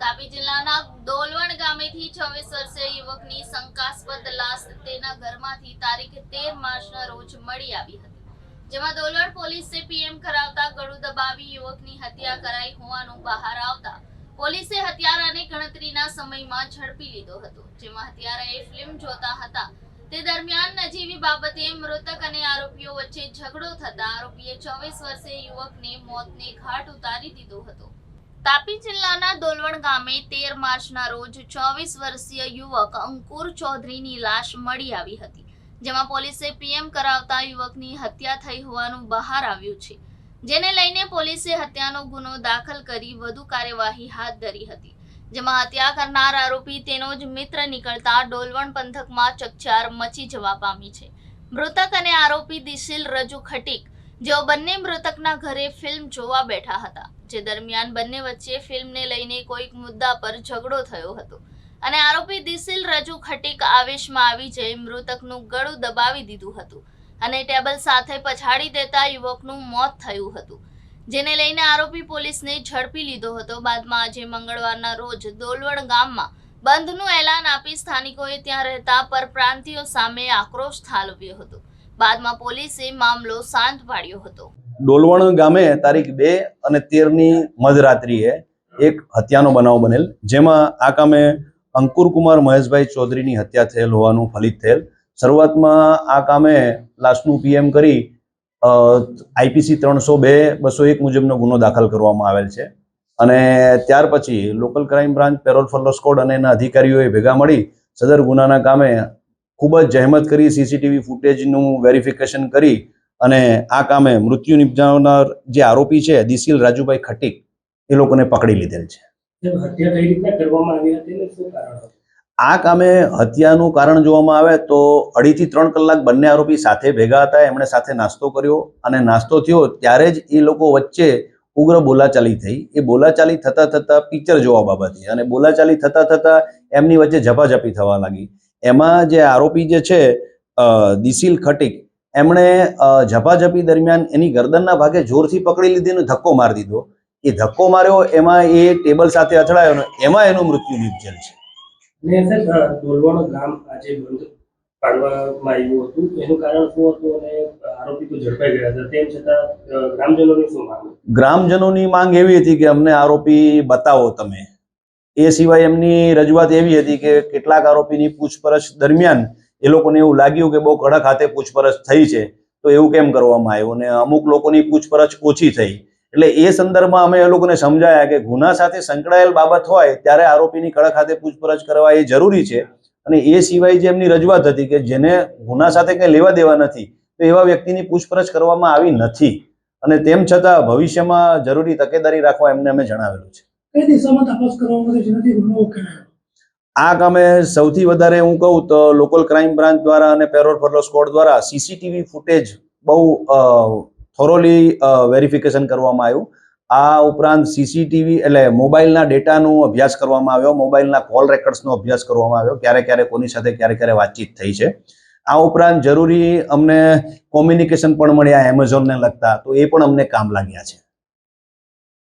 તાપી જિલ્લાના ડોલવણ ગામેથી છવ્વીસ વર્ષીય યુવકની શંકાસ્પદ લાશ તેના ઘરમાંથી તારીખ તેર માર્ચના રોજ મળી આવી હતી. જેમાં ડોલવણ પોલીસે પીએમ કરાવતા ગળું દબાવી યુવકની હત્યા કરાઈ હોવાનું બહાર આવતા પોલીસે હત્યારાને ગણતરીના સમયમાં ઝડપી લીધો હતો, જેમાં હત્યારાએ ફિલ્મ જોતા હતા. તે દરમિયાન નજીવી બાબતે મૃતક અને આરોપીઓ વચ્ચે ઝઘડો થતા આરોપીએ ચોવીસ વર્ષીય યુવકને મોતને ઘાટ ઉતારી દીધો હતો. તાપી જિલ્લાના ડોલવણ ગામે તેર માર્ચના રોજ ચોવીસ વર્ષીય યુવક અંકુર ચૌધરીની લાશ મળી આવી હતી, જેમાં પોલીસે પીએમ કરાવતા યુવકની હત્યા થઈ હોવાનું બહાર આવ્યું છે. જેને લઈને પોલીસે હત્યાનો ગુનો દાખલ કરી વધુ કાર્યવાહી હાથ ધરી હતી, જેમાં હત્યા કરનાર આરોપી તેનો જ મિત્ર નીકળતા ડોલવણ પંથકમાં ચકચાર મચી જવા પામી છે. મૃતક અને આરોપી દિશિલ રજુ ખટીક જેઓ બંને મૃતકના ઘરે ફિલ્મ જોવા બેઠા હતા, જે દરમિયાન બંને વચ્ચે ફિલ્મને લઈને કોઈક મુદ્દા પર ઝઘડો થયો હતો. અને આરોપી દિસિલ રજુ ખટીક આવેશમાં આવી જઈ મૃતકનું ગળું દબાવી દીધું હતું અને ટેબલ સાથે પછાડી દેતા યુવકનું મોત થયું હતું. જેને લઈને આરોપી પોલીસને ઝડપી લીધો હતો. બાદમાં આજે મંગળવારના રોજ દોલવણ ગામમાં બંધનું એલાન આપી સ્થાનિકોએ ત્યાં રહેતા પરપ્રાંતિયો સામે આક્રોશ ઠાલવ્યો હતો. બાદમાં પોલીસે મામલો શાંત પાડ્યો હતો. ડોલવણ ગામે તારીખ બે અને તેરની મધરાત્રિએ એક હત્યાનો બનાવ બનેલ, જેમાં આ કામે અંકુરકુમાર મહેશભાઈ ચૌધરીની હત્યા થયેલ હોવાનું ફલિત થયેલ. શરૂઆતમાં આ કામે લાશનું પીએમ કરી આઈપીસી ત્રણસો બે, બસો એક મુજબનો ગુનો દાખલ કરવામાં આવેલ છે. અને ત્યાર પછી local crime branch parole furlough squad અને એના અધિકારીઓએ ભેગા મળી સદર ગુનાના કામે ખૂબ જ જહેમત કરી સીસીટીવી ફૂટેજનું વેરિફિકેશન કરી અને આ કામે મૃત્યુ નિપજાવનાર જે આરોપી છે દિશીલ રાજુભાઈ ખટીક એ લોકોને પકડી લીધેલ છે. આ કામે હત્યાનું કારણ જોવામાં આવે તો અઢીથી ત્રણ કલાક બંને આરોપી સાથે ભેગા હતા એમણે સાથે નાસ્તો કર્યો અને નાસ્તો થયો ત્યારે જ એ લોકો વચ્ચે ઉગ્ર બોલાચાલી થઈ. એ બોલાચાલી થતા થતા પિક્ચર જોવા બાબતે અને બોલાચાલી થતા થતા એમની વચ્ચે ઝપાઝપી થવા લાગી. એમાં જે આરોપી જે છે દિસિલ ખટીક એમણે ઝપાઝપી દરમિયાન એની ગરદનના ભાગે જોરથી પકડી લીધી અને ધક્કો મારી દીધો. એ ધક્કો માર્યો એમાં એ ટેબલ સાથે અથડાયો ને એમાં એનું મૃત્યુ નિપજેલ છે. ને સાહેબ ડોલવાણો ગામ આજે પાડવામાં આવ્યું હતું. એનું કારણ શું હતું અને આરોપી તો ઝડપાઈ ગયા હતા? તેમ છતાં ગ્રામજનોની શું માંગ ગ્રામજનોની માંગ એવી હતી કે અમને આરોપી બતાવો તમે. એ સિવાય એમની રજૂઆત એવી હતી કે કેટલાક આરોપીની પૂછપરછ દરમિયાન એ લોકોને એવું લાગ્યું કે બહુ કડક હાથે પૂછપરછ થઈ છે. તો એવું કેમ કરવામાં આવ્યું? અને અમુક લોકોની પૂછપરછ ઓછી થઈ. એટલે એ સંદર્ભમાં અમે એ લોકોને સમજાયા કે ગુના સાથે સંકળાયેલ બાબત હોય ત્યારે આરોપીની કડક હાથે પૂછપરછ કરવા એ જરૂરી છે. અને એ સિવાય જે એમની રજૂઆત હતી કે જેને ગુના સાથે કંઈ લેવા દેવા નથી, તો એવા વ્યક્તિની પૂછપરછ કરવામાં આવી નથી. અને તેમ છતાં ભવિષ્યમાં જરૂરી તકેદારી રાખવા એમને અમે જણાવેલું છે. કઈ દિશામાં આ કામે સૌથી વધારે હું કહું તો લોકલ ક્રાઇમ બ્રાન્ચ દ્વારા અને પેરોલ ફરલો સ્કોડ દ્વારા સીસીટીવી ફૂટેજ બહુ થોરોલી વેરિફિકેશન કરવામાં આવ્યું. આ ઉપરાંત સીસીટીવી એટલે મોબાઈલના ડેટાનો અભ્યાસ કરવામાં આવ્યો, મોબાઈલના કોલ રેકોર્ડ્સનો અભ્યાસ કરવામાં આવ્યો, ક્યારે ક્યારે કોની સાથે ક્યારે ક્યારે વાતચીત થઈ છે. આ ઉપરાંત જરૂરી અમને કોમ્યુનિકેશન પણ મળ્યા એમેઝોનને લગતા, તો એ પણ અમને કામ લાગ્યા છે.